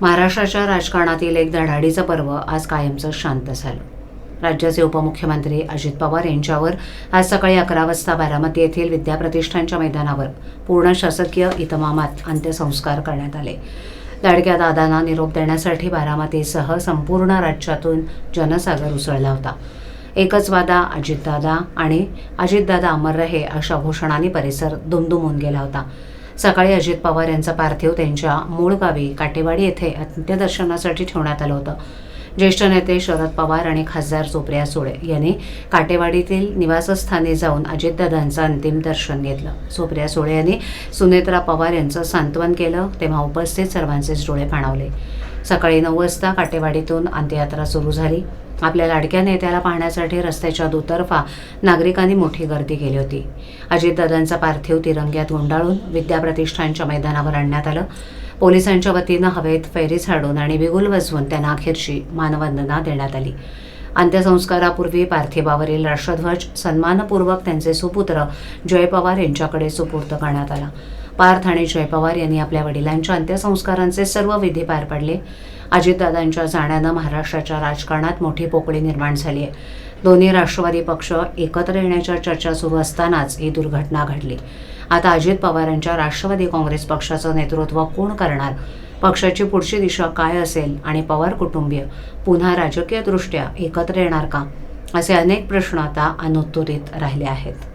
महाराष्ट्राच्या राजकारणातील एक धडाडीचं पर्व आज कायमचं शांत झालं. राज्याचे उपमुख्यमंत्री अजित पवार यांच्यावर आज सकाळी अकरा वाजता बारामती येथील विद्याप्रतिष्ठानच्या मैदानावर पूर्ण शासकीय इतमामात अंत्यसंस्कार करण्यात आले. लाडक्या दादांना निरोप देण्यासाठी बारामतीसह संपूर्ण राज्यातून जनसागर उसळला होता. एकच वादा अजितदादा आणि अजितदादा अमर रहे अशा घोषणांनी परिसर दुमदुमून गेला होता. सकाळी अजित पवार यांचा पार्थिव त्यांच्या मूळ गावी काटेवाडी येथे अंत्यदर्शनासाठी ठेवण्यात आलं होतं. ज्येष्ठ नेते शरद पवार आणि खासदार सुप्रिया सुळे यांनी काटेवाडीतील निवासस्थानी जाऊन अजितदादांचं अंतिम दर्शन घेतलं. सुप्रिया सुळे यांनी सुनेत्रा पवार यांचं सांत्वन केलं तेव्हा उपस्थित सर्वांचेच डोळे पाणावले सकाळी नऊ वाजता काटेवाडीतून अंत्ययात्रा सुरू झाली. आपल्या लाडक्या नेत्याला पाहण्यासाठी रस्त्याच्या दुतर्फा नागरिकांनी मोठी गर्दी केली होती. अजितदादांचा पार्थिव तिरंग्यात गुंडाळून विद्याप्रतिष्ठानच्या मैदानावर आणण्यात आलं. पोलिसांच्या वतीनं हवेत फेरी झाडून आणि बिगुल वाजवून त्यांना अखेरची मानवंदना देण्यात आली. अंत्यसंस्कारापूर्वी पार्थिवावरील राष्ट्रध्वज सन्मानपूर्वक त्यांचे सुपुत्र जय पवार यांच्याकडे सुपूर्द करण्यात आला. पार्थ आणि जय पवार यांनी आपल्या वडिलांच्या अंत्यसंस्कारांचे सर्व विधी पार पडले. अजितदादांच्या जाण्यानं महाराष्ट्राच्या राजकारणात मोठी पोकळी निर्माण झाली आहे. दोन्ही राष्ट्रवादी पक्ष एकत्र येण्याच्या चर्चा सुरू असतानाच ही दुर्घटना घडली. आता अजित पवारांच्या राष्ट्रवादी काँग्रेस पक्षाचं नेतृत्व कोण करणार? पक्षाची पुढची दिशा काय असेल आणि पवार कुटुंबीय पुन्हा राजकीयदृष्ट्या एकत्र येणार का? असे अनेक प्रश्न आता अनुत्तरित राहिले आहेत.